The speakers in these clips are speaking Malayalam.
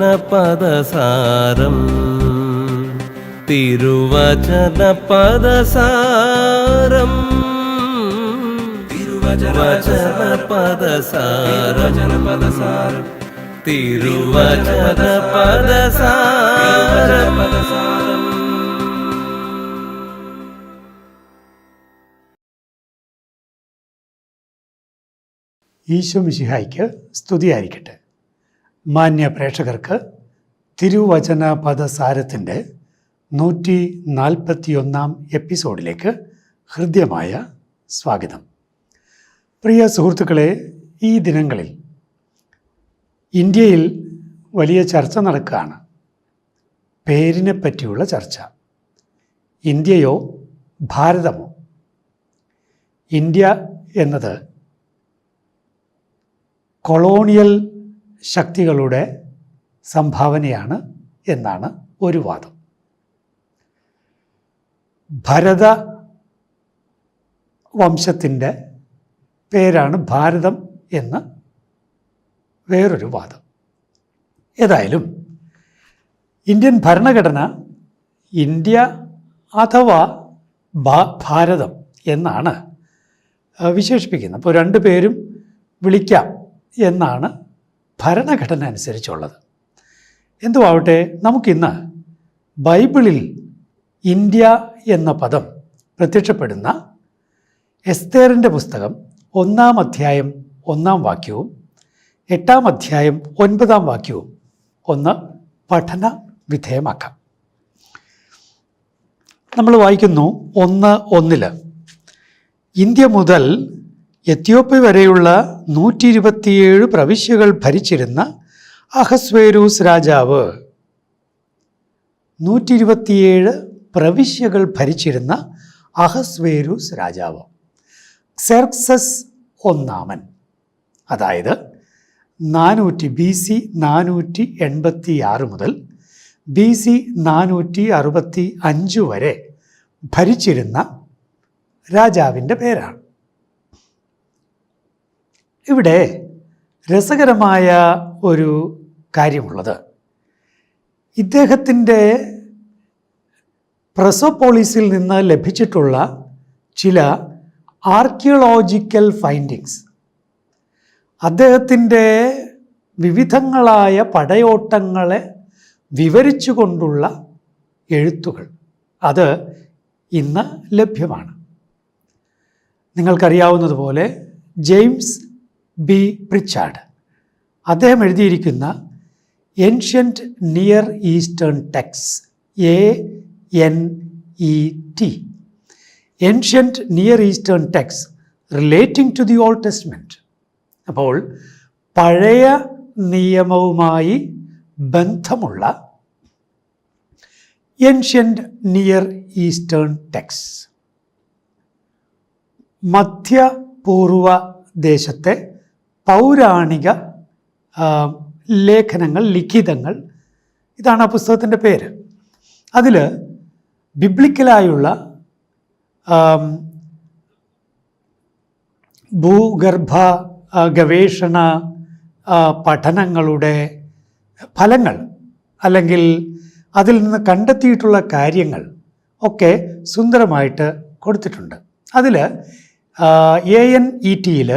പദസാരം തിരുവചന പദസാരം തിരുവചന പദസാരം പദസാരം തിരുവചന പദസാരം പദസാരം ഈശോ മിശിഹായ്ക്ക് സ്തുതിയായിരിക്കട്ടെ. മാന്യ പ്രേക്ഷകർക്ക് തിരുവചന പദസാരത്തിന്റെ നൂറ്റി നാൽപ്പത്തിയൊന്നാം എപ്പിസോഡിലേക്ക് ഹൃദ്യമായ സ്വാഗതം. പ്രിയ സുഹൃത്തുക്കളെ ഈ ദിനങ്ങളിൽ ഇന്ത്യയിൽ വലിയ ചർച്ച നടക്കുകയാണ്. പേരിനെ പറ്റിയുള്ള ചർച്ച. ഇന്ത്യയോ ഭാരതമോ? ഇന്ത്യ എന്നത് കൊളോണിയൽ ശക്തികളുടെ സംഭാവനയാണ് എന്നാണ് ഒരു വാദം. ഭരത വംശത്തിന്റെ പേരാണ് ഭാരതം എന്ന് വേറൊരു വാദം. ഏതായാലും ഇന്ത്യൻ ഭരണഘടന ഇന്ത്യ അഥവാ ഭാരതം എന്നാണ് വിശേഷിപ്പിക്കുന്നത്. അപ്പോൾ രണ്ടു പേരും വിളിക്കാം എന്നാണ് ഭരണഘടന അനുസരിച്ചുള്ളത്. എന്തുവാവട്ടെ നമുക്കിന്ന് ബൈബിളിൽ ഇന്ത്യ എന്ന പദം പ്രത്യക്ഷപ്പെടുന്ന എസ്തേറിന്റെ പുസ്തകം ഒന്നാം അധ്യായം ഒന്നാം വാക്യവും എട്ടാം അധ്യായം ഒൻപതാം വാക്യവും ഒന്ന് പഠന വിധേയമാക്കാം. നമ്മൾ വായിക്കുന്നു ഒന്ന് ഒന്നിൽ ഇന്ത്യ മുതൽ എത്യോപ്യ വരെയുള്ള നൂറ്റി ഇരുപത്തിയേഴ് പ്രവിശ്യകൾ ഭരിച്ചിരുന്ന അഹസ്വേരൂസ് രാജാവ്. നൂറ്റി ഇരുപത്തിയേഴ് പ്രവിശ്യകൾ ഭരിച്ചിരുന്ന അഹസ്വേരൂസ് രാജാവ്. സെർക്സസ് ഒന്നാമൻ. അതായത് നാനൂറ്റി ബി സി നാനൂറ്റി എൺപത്തി ആറ് മുതൽ ബി സി നാനൂറ്റി അറുപത്തി അഞ്ച് വരെ ഭരിച്ചിരുന്ന രാജാവിന്റെ പേരാണ്. ഇവിടെ രസകരമായ ഒരു കാര്യമുള്ളത്. ഇദ്ദേഹത്തിന്റെ പ്രസോപോളിസിൽ നിന്ന് ലഭിച്ചിട്ടുള്ള ചില ആർക്കിയോളജിക്കൽ ഫൈൻഡിങ്സ്. അദ്ദേഹത്തിന്റെ വിവിധങ്ങളായ പടയോട്ടങ്ങളെ വിവരിച്ചുകൊണ്ടുള്ള എഴുത്തുകൾ. അത് ഇന്ന് ലഭ്യമാണ്. നിങ്ങൾക്കറിയാവുന്നതുപോലെ ജെയിംസ് ബി പ്രിച്ചാർഡ്. അദ്ദേഹം എഴുതിയിരിക്കുന്ന ancient Near Eastern texts A N E T ancient Near Eastern texts relating to the Old Testament അപ്പോൾ പഴയ നിയമവുമായി ബന്ധമുള്ള ഏൻഷ്യന്റ് നിയർ ഈസ്റ്റേൺ ടെക്സ് മധ്യപൂർവ ദേശത്തെ പൗരാണിക ലേഖനങ്ങൾ ലിഖിതങ്ങൾ. ഇതാണ് ആ പുസ്തകത്തിന്റെ പേര്. അതിൽ ബിബ്ലിക്കലായുള്ള ഭൂഗർഭ ഗവേഷണ പഠനങ്ങളുടെ ഫലങ്ങൾ അല്ലെങ്കിൽ അതിൽ നിന്ന് കണ്ടെത്തിയിട്ടുള്ള കാര്യങ്ങൾ ഒക്കെ സുന്ദരമായിട്ട് കൊടുത്തിട്ടുണ്ട്. അതിൽ എ എൻ ഇ ടിയിൽ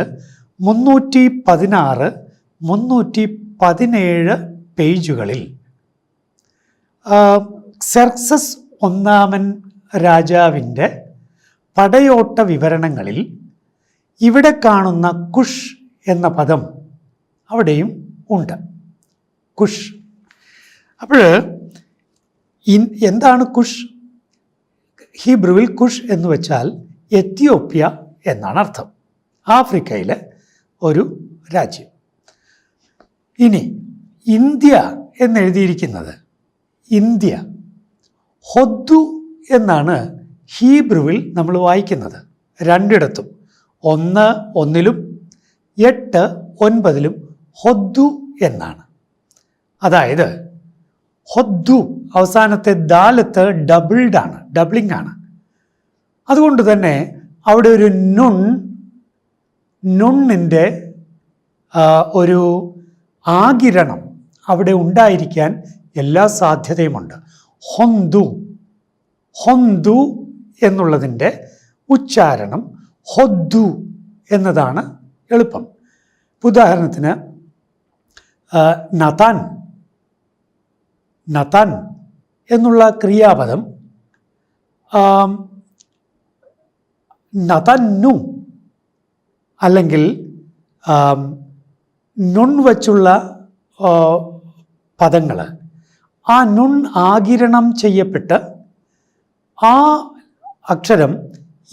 മുന്നൂറ്റി പതിനാറ് മുന്നൂറ്റി പതിനേഴ് പേജുകളിൽ സെർക്സസ് ഒന്നാമൻ രാജാവിന്റെ പടയോട്ട വിവരണങ്ങളിൽ ഇവിടെ കാണുന്ന കുഷ് എന്ന പദം അവിടെയും ഉണ്ട്. കുഷ്. അപ്പോൾ ഇൻ എന്താണ് കുഷ്? ഹീബ്രുവിൽ കുഷ് എന്ന് വെച്ചാൽ എത്യോപ്യ എന്നാണ് അർത്ഥം. ആഫ്രിക്കയിലെ ഒരു രാജ്യം. ഇനി ഇന്ത്യ എന്നെഴുതിയിരിക്കുന്നത് ഇന്ത്യ. ഹൊദ്ദു എന്നാണ് ഹീബ്രുവിൽ നമ്മൾ വായിക്കുന്നത്. രണ്ടിടത്തും. ഒന്ന് ഒന്നിലും എട്ട് ഒൻപതിലും ഹൊദ്ദു എന്നാണ്. അതായത് ഹൊദ്ദു അവസാനത്തെ ദാലത്ത് ഡബിൾഡാണ് ഡബിളിംഗ് ആണ്. അതുകൊണ്ട് തന്നെ അവിടെ ഒരു നുൺ നുണ്ണിന്റെ ഒരു ആകിരണം അവിടെ ഉണ്ടായിരിക്കാൻ എല്ലാ സാധ്യതയുമുണ്ട്. ഹൊന്തു ഹൊന്തു എന്നുള്ളതിന്റെ ഉച്ചാരണം ഹൊദ്ദു എന്നതാണ് എളുപ്പം. ഉദാഹരണത്തിന് നതാൻ നതാൻ എന്നുള്ള ക്രിയാപദം നതന്നു അല്ലെങ്കിൽ നുൺ വച്ചുള്ള പദങ്ങൾ ആ നുൺ ആകിരണം ചെയ്യപ്പെട്ട് ആ അക്ഷരം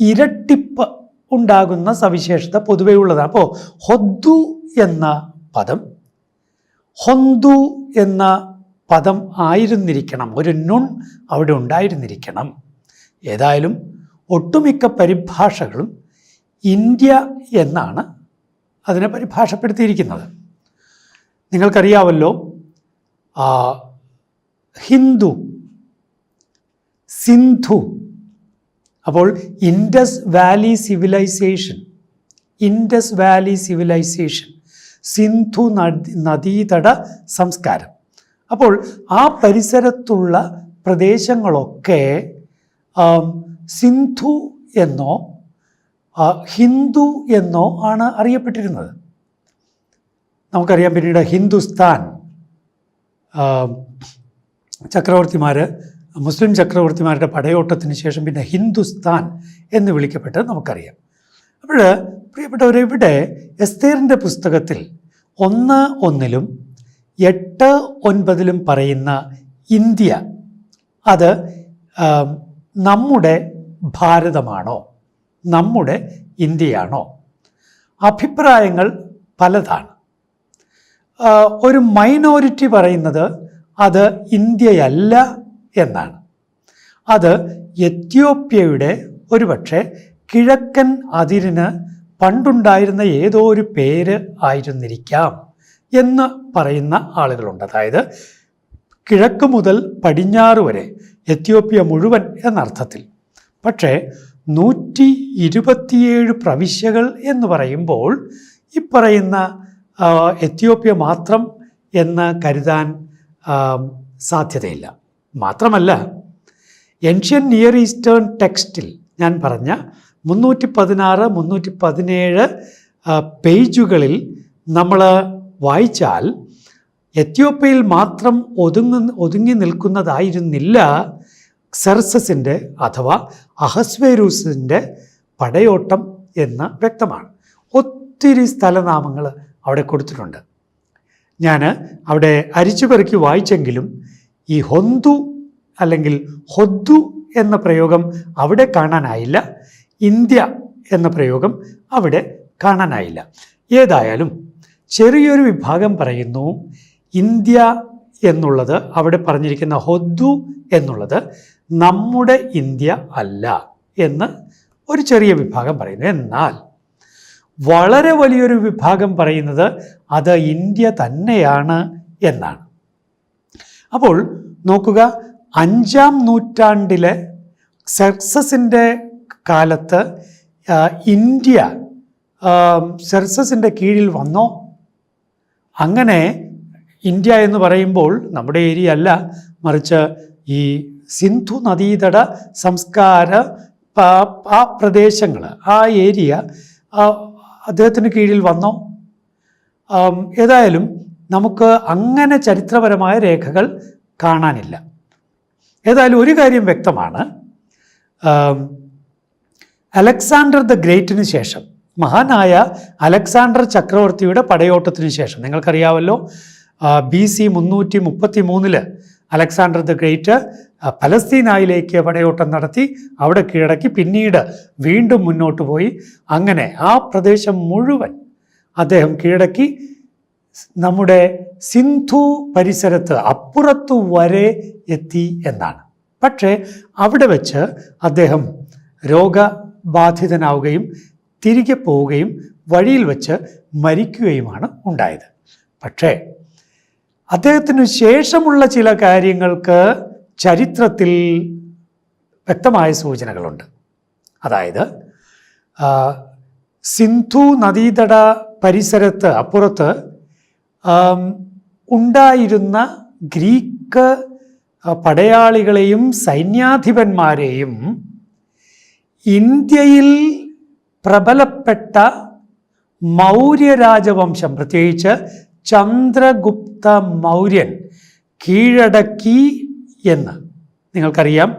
ഇരട്ടിപ്പ് ഉണ്ടാകുന്ന സവിശേഷത പൊതുവേ ഉള്ളതാണ്. അപ്പോൾ ഹൊദ്ദു എന്ന പദം ഹൊന്തു എന്ന പദം ആയിരുന്നിരിക്കണം. ഒരു നുൺ അവിടെ ഉണ്ടായിരുന്നിരിക്കണം. ഏതായാലും ഒട്ടുമിക്ക പരിഭാഷകളും ഇന്ത്യ എന്നാണ് അതിനെ പരിഭാഷപ്പെടുത്തിയിരിക്കുന്നത്. നിങ്ങൾക്കറിയാവല്ലോ ഹിന്ദു സിന്ധു അപ്പോൾ Indus valley civilisation Indus valley civilisation Sindhu നദി നദീതട സംസ്കാരം. അപ്പോൾ ആ പരിസരത്തുള്ള പ്രദേശങ്ങളൊക്കെ സിന്ധു എന്നോ ഹിന്ദു എന്നോ ആണ് അറിയപ്പെട്ടിരുന്നത്. നമുക്കറിയാം പിന്നീട് ഹിന്ദുസ്ഥാൻ ചക്രവർത്തിമാർ മുസ്ലിം ചക്രവർത്തിമാരുടെ പടയോട്ടത്തിന് ശേഷം പിന്നെ ഹിന്ദുസ്ഥാൻ എന്ന് വിളിക്കപ്പെട്ട് നമുക്കറിയാം. അപ്പോൾ പ്രിയപ്പെട്ടവർ ഇവിടെ എസ്തേറിന്റെ പുസ്തകത്തിൽ ഒന്ന് ഒന്നിലും എട്ട് ഒൻപതിലും പറയുന്ന ഇന്ത്യ അത് നമ്മുടെ ഭാരതമാണോ? നമ്മുടെ ഇന്ത്യയാണോ? അഭിപ്രായങ്ങൾ പലതാണ്. ഒരു മൈനോറിറ്റി പറയുന്നത് അത് ഇന്ത്യയല്ല എന്നാണ്. അത് എത്യോപ്യയുടെ ഒരുപക്ഷെ കിഴക്കൻ അതിരിന് പണ്ടുണ്ടായിരുന്ന ഏതോ ഒരു പേര് ആയിരുന്നിരിക്കാം എന്ന് പറയുന്ന ആളുകളുണ്ട്. അതായത് കിഴക്ക് മുതൽ പടിഞ്ഞാറ് വരെ എത്യോപ്യ മുഴുവൻ എന്നർത്ഥത്തിൽ. പക്ഷേ നൂറ്റി ഇരുപത്തിയേഴ് പ്രവിശ്യകൾ എന്ന് പറയുമ്പോൾ ഇപ്പറയുന്ന പറയുന്ന എത്യോപ്യ മാത്രം എന്ന് കരുതാൻ സാധ്യതയില്ല. മാത്രമല്ല ഏൻഷ്യൻ നിയർ ഈസ്റ്റേൺ ടെക്സ്റ്റിൽ ഞാൻ പറഞ്ഞ മുന്നൂറ്റി പതിനാറ് മുന്നൂറ്റി പതിനേഴ് പേജുകളിൽ നമ്മൾ വായിച്ചാൽ എത്യോപ്യയിൽ മാത്രം ഒതുങ്ങി ഒതുങ്ങി നിൽക്കുന്നതായിരുന്നില്ല സെർസസിന്റെ അഥവാ അഹസ്വേരൂസിന്റെ പടയോട്ടം എന്ന് വ്യക്തമാണ്. ഒത്തിരി സ്ഥലനാമങ്ങൾ അവിടെ കൊടുത്തിട്ടുണ്ട്. ഞാൻ അവിടെ അരിച്ചു പെറുക്കി വായിച്ചെങ്കിലും ഈ ഹൊന്തു അല്ലെങ്കിൽ ഹൊദ്ദു എന്ന പ്രയോഗം അവിടെ കാണാനായില്ല. ഇന്ത്യ എന്ന പ്രയോഗം അവിടെ കാണാനായില്ല. ഏതായാലും ചെറിയൊരു വിഭാഗം പറയുന്നു ഇന്ത്യ എന്നുള്ളത് അവിടെ പറഞ്ഞിരിക്കുന്ന ഹൊദ്ദു എന്നുള്ളത് നമ്മുടെ ഇന്ത്യ അല്ല എന്ന് ഒരു ചെറിയ വിഭാഗം പറയുന്നു. എന്നാൽ വളരെ വലിയൊരു വിഭാഗം പറയുന്നത് അത് ഇന്ത്യ തന്നെയാണ് എന്നാണ്. അപ്പോൾ നോക്കുക അഞ്ചാം നൂറ്റാണ്ടിലെ സെർസസിന്റെ കാലത്ത് ഇന്ത്യ സെർസസിന്റെ കീഴിൽ വന്നോ? അങ്ങനെ ഇന്ത്യ എന്ന് പറയുമ്പോൾ നമ്മുടെ ഏരിയ അല്ല മറിച്ച് ഈ സിന്ധു നദീതട സംസ്കാര ആ പ്രദേശങ്ങൾ ആ ഏരിയ അദ്ദേഹത്തിന് കീഴിൽ വന്നോ? ഏതായാലും നമുക്ക് അങ്ങനെ ചരിത്രപരമായ രേഖകൾ കാണാനില്ല. ഏതായാലും ഒരു കാര്യം വ്യക്തമാണ്. അലക്സാണ്ടർ ദ ഗ്രേറ്റിന് ശേഷം മഹാനായ അലക്സാണ്ടർ ചക്രവർത്തിയുടെ പടയോട്ടത്തിന് ശേഷം നിങ്ങൾക്കറിയാമല്ലോ ബി സി മുന്നൂറ്റി മുപ്പത്തി മൂന്നിൽ അലക്സാണ്ടർ ദ ഗ്രേറ്റ് പലസ്തീനായിലേക്ക് പടയോട്ടം നടത്തി അവിടെ കീഴടക്കി പിന്നീട് വീണ്ടും മുന്നോട്ട് പോയി. അങ്ങനെ ആ പ്രദേശം മുഴുവൻ അദ്ദേഹം കീഴടക്കി. നമ്മുടെ സിന്ധു പരിസരത്ത് അപ്പുറത്തു വരെ എത്തി എന്നാണ്. പക്ഷേ അവിടെ വെച്ച് അദ്ദേഹം രോഗബാധിതനാവുകയും തിരികെ പോവുകയും വഴിയിൽ വെച്ച് മരിക്കുകയുമാണ് ഉണ്ടായത്. പക്ഷേ അദ്ദേഹത്തിന് ശേഷമുള്ള ചില കാര്യങ്ങൾക്ക് ചരിത്രത്തിൽ വ്യക്തമായ സൂചനകളുണ്ട്. അതായത് സിന്ധു നദീതട പരിസരത്ത് അപ്പുറത്ത് ഉണ്ടായിരുന്ന ഗ്രീക്ക് പടയാളികളെയും സൈന്യാധിപന്മാരെയും ഇന്ത്യയിൽ പ്രബലപ്പെട്ട മൗര്യ രാജവംശം പ്രത്യേകിച്ച് ചന്ദ്രഗുപ്ത മൗര്യൻ കീഴടക്കി എന്ന്. നിങ്ങൾക്കറിയാം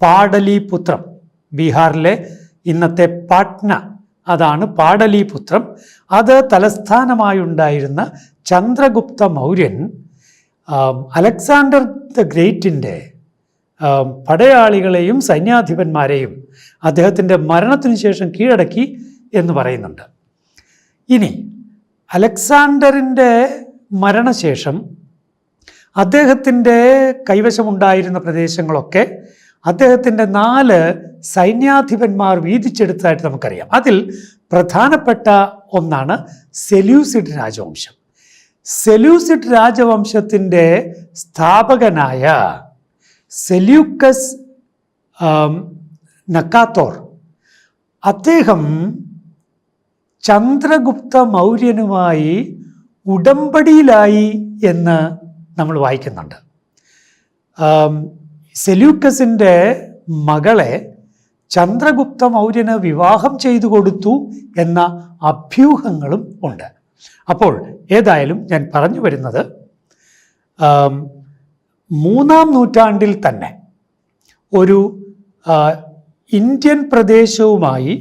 പാടലിപുത്രം ബീഹാറിലെ ഇന്നത്തെ പാട്ന അതാണ് പാടലിപുത്രം. അത് തലസ്ഥാനമായുണ്ടായിരുന്ന ചന്ദ്രഗുപ്ത മൗര്യൻ അലക്സാണ്ടർ ദ ഗ്രേറ്റിന്റെ പടയാളികളെയും സൈന്യാധിപന്മാരെയും അദ്ദേഹത്തിന്റെ മരണത്തിനു ശേഷം കീഴടക്കി എന്ന് പറയുന്നുണ്ട്. ഇനി അലക്സാണ്ടറിന്റെ മരണശേഷം അദ്ദേഹത്തിന്റെ കൈവശമുണ്ടായിരുന്ന പ്രദേശങ്ങളൊക്കെ അദ്ദേഹത്തിന്റെ നാല് സൈന്യാധിപന്മാർ വീതിച്ചെടുത്തതായിട്ട് നമുക്കറിയാം. അതിൽ പ്രധാനപ്പെട്ട ഒന്നാണ് സെല്യൂസിഡ് രാജവംശം. സെല്യൂസിഡ് രാജവംശത്തിന്റെ സ്ഥാപകനായ സെല്യൂക്കസ് നക്കാത്തോർ. അദ്ദേഹം ചന്ദ്രഗുപ്ത മൗര്യനുമായി ഉടമ്പടിയിലായി എന്ന് നമ്മൾ വായിക്കുന്നുണ്ട്. സെല്യൂക്കസിന്റെ മകളെ ചന്ദ്രഗുപ്ത മൗര്യന് വിവാഹം ചെയ്തു കൊടുത്തു എന്ന അഭ്യൂഹങ്ങളും ഉണ്ട്. അപ്പോൾ ഏതായാലും ഞാൻ പറഞ്ഞു വരുന്നത് മൂന്നാം നൂറ്റാണ്ടിൽ തന്നെ ഒരു ഇന്ത്യൻ പ്രദേശവുമായി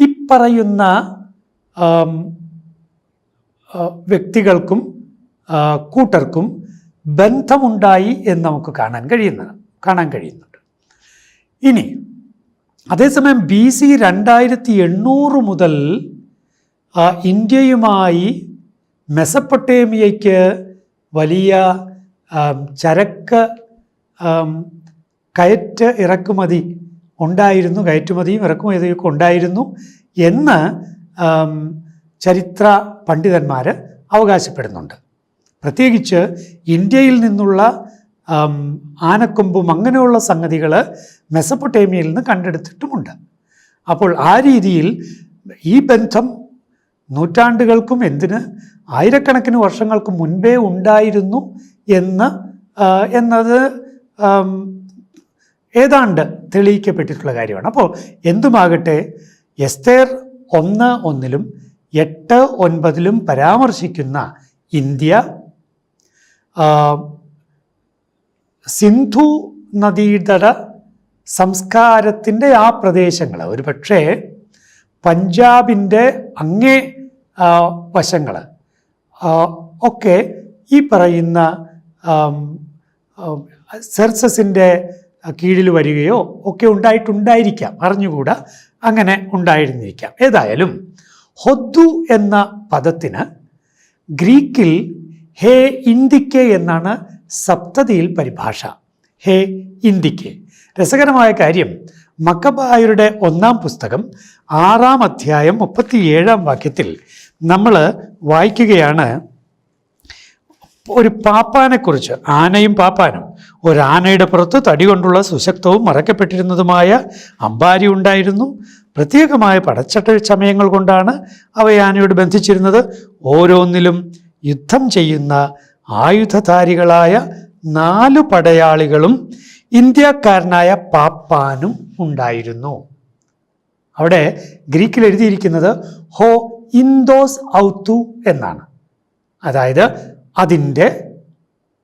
ഇപ്പറയുന്ന വ്യക്തികൾക്കും കൂട്ടർക്കും ബന്ധമുണ്ടായി എന്ന് നമുക്ക് കാണാൻ കഴിയുന്ന കാണാൻ കഴിയുന്നുണ്ട്. ഇനി അതേസമയം ബി സി രണ്ടായിരത്തി എണ്ണൂറ് മുതൽ ഇന്ത്യയുമായി മെസപ്പൊട്ടേമിയയ്ക്ക് വലിയ ചരക്ക് കയറ്റ് ഇറക്കുമതി ഉണ്ടായിരുന്നു കയറ്റുമതിയും ഇറക്കുമതിയൊക്കെ ഉണ്ടായിരുന്നു എന്ന് ചരിത്ര പണ്ഡിതന്മാർ അവകാശപ്പെടുന്നുണ്ട്. പ്രത്യേകിച്ച് ഇന്ത്യയിൽ നിന്നുള്ള ആനക്കൊമ്പും അങ്ങനെയുള്ള സംഗതികൾ മെസപ്പൊട്ടേമിയയിൽ നിന്ന് കണ്ടെടുത്തിട്ടുമുണ്ട്. അപ്പോൾ ആ രീതിയിൽ ഈ ബന്ധം നൂറ്റാണ്ടുകൾക്കും എന്തിന് ആയിരക്കണക്കിന് വർഷങ്ങൾക്ക് മുൻപേ ഉണ്ടായിരുന്നു എന്ന് എന്നത് ഏതാണ്ട് തെളിയിക്കപ്പെട്ടിട്ടുള്ള കാര്യമാണ്. അപ്പോൾ എന്തുമാകട്ടെ എസ്തേർ ഒന്ന് ഒന്നിലും എട്ട് ഒൻപതിലും പരാമർശിക്കുന്ന ഇന്ത്യ സിന്ധു നദീതട സംസ്കാരത്തിന്റെ ആ പ്രദേശങ്ങൾ ഒരു പക്ഷേ പഞ്ചാബിന്റെ അങ്ങേ വശങ്ങൾ ഒക്കെ ഈ പറയുന്ന സെർസസിന്റെ കീഴിൽ വരികയോ ഒക്കെ ഉണ്ടായിട്ടുണ്ടായിരിക്കാം അറിഞ്ഞുകൂടാ? അങ്ങനെ ഉണ്ടായിരുന്നിരിക്കാം. ഏതായാലും ഹൊദ്ദു എന്ന പദത്തിന് ഗ്രീക്കിൽ ഹേ ഇന്ദിക്കെ എന്നാണ് സപ്തതിയിൽ പരിഭാഷ. ഹേ ഇന്ദിക്കെ രസകരമായ കാര്യം മക്കബായരുടെ ഒന്നാം പുസ്തകം ആറാം അധ്യായം മുപ്പത്തിയേഴാം വാക്യത്തിൽ നമ്മൾ വായിക്കുകയാണ് ഒരു പാപ്പാനെക്കുറിച്ച് ആനയും പാപ്പാനും. ഒരു ആനയുടെ പുറത്ത് തടി കൊണ്ടുള്ള സുശക്തവും മറക്കപ്പെട്ടിരുന്നതുമായ അമ്പാരി ഉണ്ടായിരുന്നു. പ്രത്യേകമായ പടച്ചട്ട ചമയങ്ങൾ കൊണ്ടാണ് അവ ആനയോട് ബന്ധിച്ചിരുന്നത്. ഓരോന്നിലും യുദ്ധം ചെയ്യുന്ന ആയുധധാരികളായ നാലു പടയാളികളും ഇന്ത്യക്കാരനായ പാപ്പാനും ഉണ്ടായിരുന്നു. അവിടെ ഗ്രീക്കിൽ എഴുതിയിരിക്കുന്നത് ഹോ ഇന്തോസ് ഔത്തു എന്നാണ്. അതായത് അതിന്റെ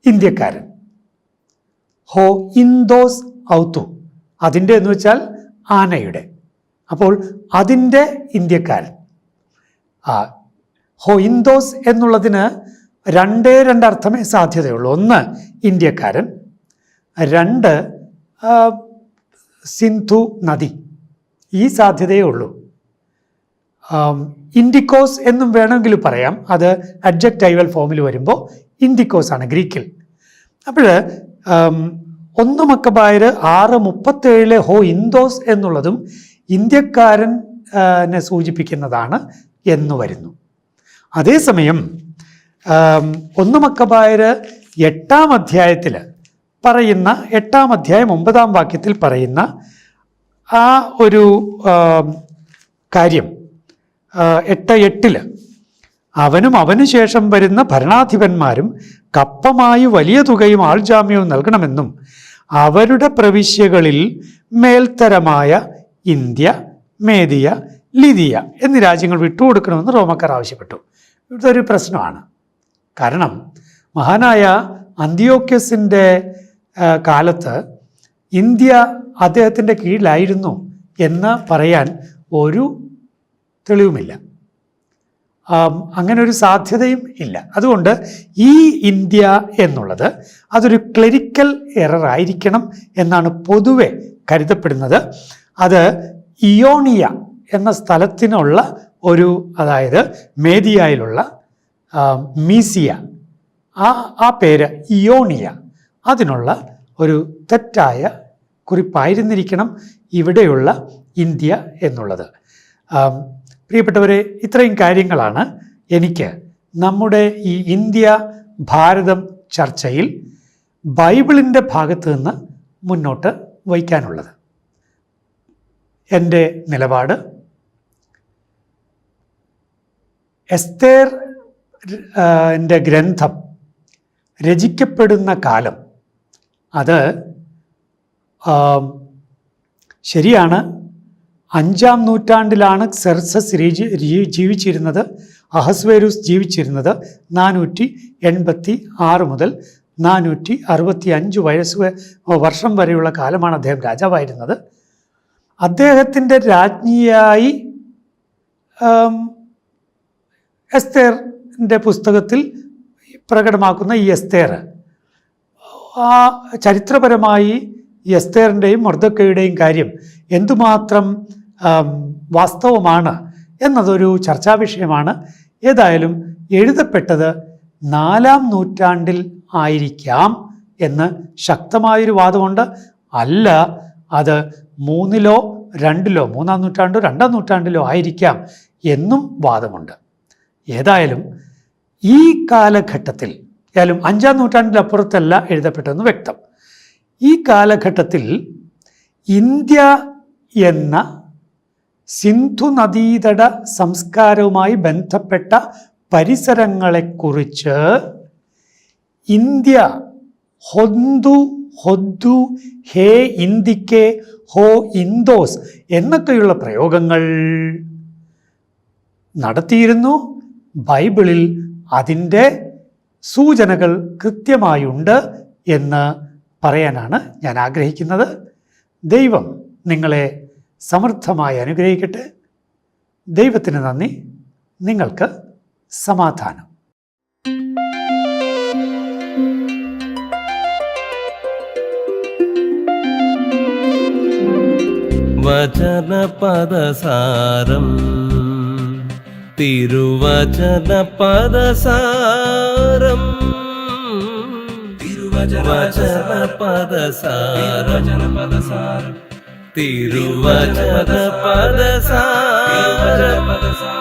ഇന്ത്യക്കാരൻ. ഹോ ഇൻദോസ് ഔത്തു അതിന്റെ എന്ന് വെച്ചാൽ ആനയുടെ. അപ്പോൾ അതിന്റെ ഇന്ത്യക്കാരൻ. ഹോ ഇൻദോസ് എന്നുള്ളതിന് രണ്ടേ രണ്ട് അർത്ഥമേ സാധ്യതയുള്ളൂ. ഒന്ന് ഇന്ത്യക്കാരൻ രണ്ട് സിന്ധു നദി. ഈ സാധ്യതയേ ഉള്ളൂ. ഇൻഡിക്കോസ് എന്നും വേണമെങ്കിൽ പറയാം. അത് അഡ്ജക്റ്റൈവൽ ഫോമിൽ വരുമ്പോൾ ഇൻഡിക്കോസ് ആണ് ഗ്രീക്കിൽ. അപ്പോൾ ഒന്ന് മക്കബായർ ആറ് മുപ്പത്തേഴിലെ ഹോ ഇന്തോസ് എന്നുള്ളതും ഇന്ത്യക്കാരൻ നെ സൂചിപ്പിക്കുന്നതാണ് എന്ന് വരുന്നു. അതേസമയം ഒന്ന് മക്കബായർ എട്ടാം അധ്യായത്തിൽ പറയുന്ന എട്ടാം അധ്യായം ഒമ്പതാം വാക്യത്തിൽ പറയുന്ന ആ ഒരു കാര്യം എട്ട് എട്ടിൽ അവനും അവനു ശേഷം വരുന്ന ഭരണാധിപന്മാരും കപ്പമായി വലിയ തുകയും ആൾജാമ്യവും നൽകണമെന്നും അവരുടെ പ്രവിശ്യകളിൽ മേൽത്തരമായ ഇന്ത്യ മേദിയ ലിതിയ എന്നീ രാജ്യങ്ങൾ വിട്ടുകൊടുക്കണമെന്ന് റോമക്കാർ ആവശ്യപ്പെട്ടു. ഇതൊരു പ്രശ്നമാണ്. കാരണം മഹാനായ അന്ത്യോക്യസിന്റെ കാലത്ത് ഇന്ത്യ അദ്ദേഹത്തിന്റെ കീഴിലായിരുന്നു എന്ന് പറയാൻ ഒരു തെളിവുമില്ല. അങ്ങനെ ഒരു സാധ്യതയും ഇല്ല. അതുകൊണ്ട് ഈ ഇന്ത്യ എന്നുള്ളത് അതൊരു ക്ലരിക്കൽ എറർ ആയിരിക്കണം എന്നാണ് പൊതുവെ കരുതപ്പെടുന്നത്. അത് ഇയോണിയ എന്ന സ്ഥലത്തിനുള്ള ഒരു അതായത് മേദിയായിലുള്ള മീസിയ ആ ആ പേര് ഇയോണിയ അതിനുള്ള ഒരു തെറ്റായ കുറിപ്പായിരുന്നിരിക്കണം ഇവിടെയുള്ള ഇന്ത്യ എന്നുള്ളത്. പ്രിയപ്പെട്ടവരെ ഇത്രയും കാര്യങ്ങളാണ് എനിക്ക് നമ്മുടെ ഈ ഇന്ത്യ ഭാരതം ചർച്ചയിൽ ബൈബിളിന്റെ ഭാഗത്ത് നിന്ന് മുന്നോട്ട് വയ്ക്കാനുള്ളത്. എന്റെ നിലപാട് എസ്തേർ എന്റെ ഗ്രന്ഥം രചിക്കപ്പെടുന്ന കാലം. അത് ശരിയാണ്. അഞ്ചാം നൂറ്റാണ്ടിലാണ് സെർസസ് ജീവിച്ചിരുന്നത്. അഹസ്വേരൂസ് ജീവിച്ചിരുന്നത് നാനൂറ്റി എൺപത്തി ആറ് മുതൽ നാനൂറ്റി അറുപത്തി അഞ്ച് വയസ്സ് വർഷം വരെയുള്ള കാലമാണ് അദ്ദേഹം രാജാവായിരുന്നത്. അദ്ദേഹത്തിന്റെ രാജ്ഞിയായി എസ്തേറിന്റെ പുസ്തകത്തിൽ പ്രകടമാക്കുന്ന ഈ എസ്തേർ. ആ ചരിത്രപരമായി എസ്തേറിന്റെയും മർദ്ദക്കയുടെയും കാര്യം എന്തുമാത്രം വാസ്തവമാണ് എന്നതൊരു ചർച്ചാ വിഷയമാണ് ഏതായാലും എഴുതപ്പെട്ടത് നാലാം നൂറ്റാണ്ടിൽ ആയിരിക്കാം എന്ന് ശക്തമായൊരു വാദമുണ്ട്. അല്ല അത് മൂന്നിലോ രണ്ടിലോ മൂന്നാം നൂറ്റാണ്ടോ രണ്ടാം നൂറ്റാണ്ടിലോ ആയിരിക്കാം എന്നും വാദമുണ്ട്. ഏതായാലും ഈ കാലഘട്ടത്തിൽ ഏതായാലും അഞ്ചാം നൂറ്റാണ്ടിലപ്പുറത്തല്ല എഴുതപ്പെട്ടെന്ന് വ്യക്തം. ഈ കാലഘട്ടത്തിൽ ഇന്ത്യ എന്ന സിന്ധു നദീതട സംസ്കാരവുമായി ബന്ധപ്പെട്ട പരിസരങ്ങളെക്കുറിച്ച് ഇന്ത്യ ഹൊന്തു ഹൊദ്ദു ഹേ ഇന്ദിക്കെ ഹോ ഇന്തോസ് എന്നൊക്കെയുള്ള പ്രയോഗങ്ങൾ നടത്തിയിരുന്നു. ബൈബിളിൽ അതിന്റെ സൂചനകൾ കൃത്യമായുണ്ട് എന്ന് പറയാനാണ് ഞാൻ ആഗ്രഹിക്കുന്നത്. ദൈവം നിങ്ങളെ സമൃദ്ധമായി അനുഗ്രഹിക്കട്ടെ. ദൈവത്തിന് നന്ദി. നിങ്ങൾക്ക് സമാധാനം. വചനപദസാരം. തിരുവചനപദസാരം. തിരുവചനപദസാരം തിരുവചനപദസാരം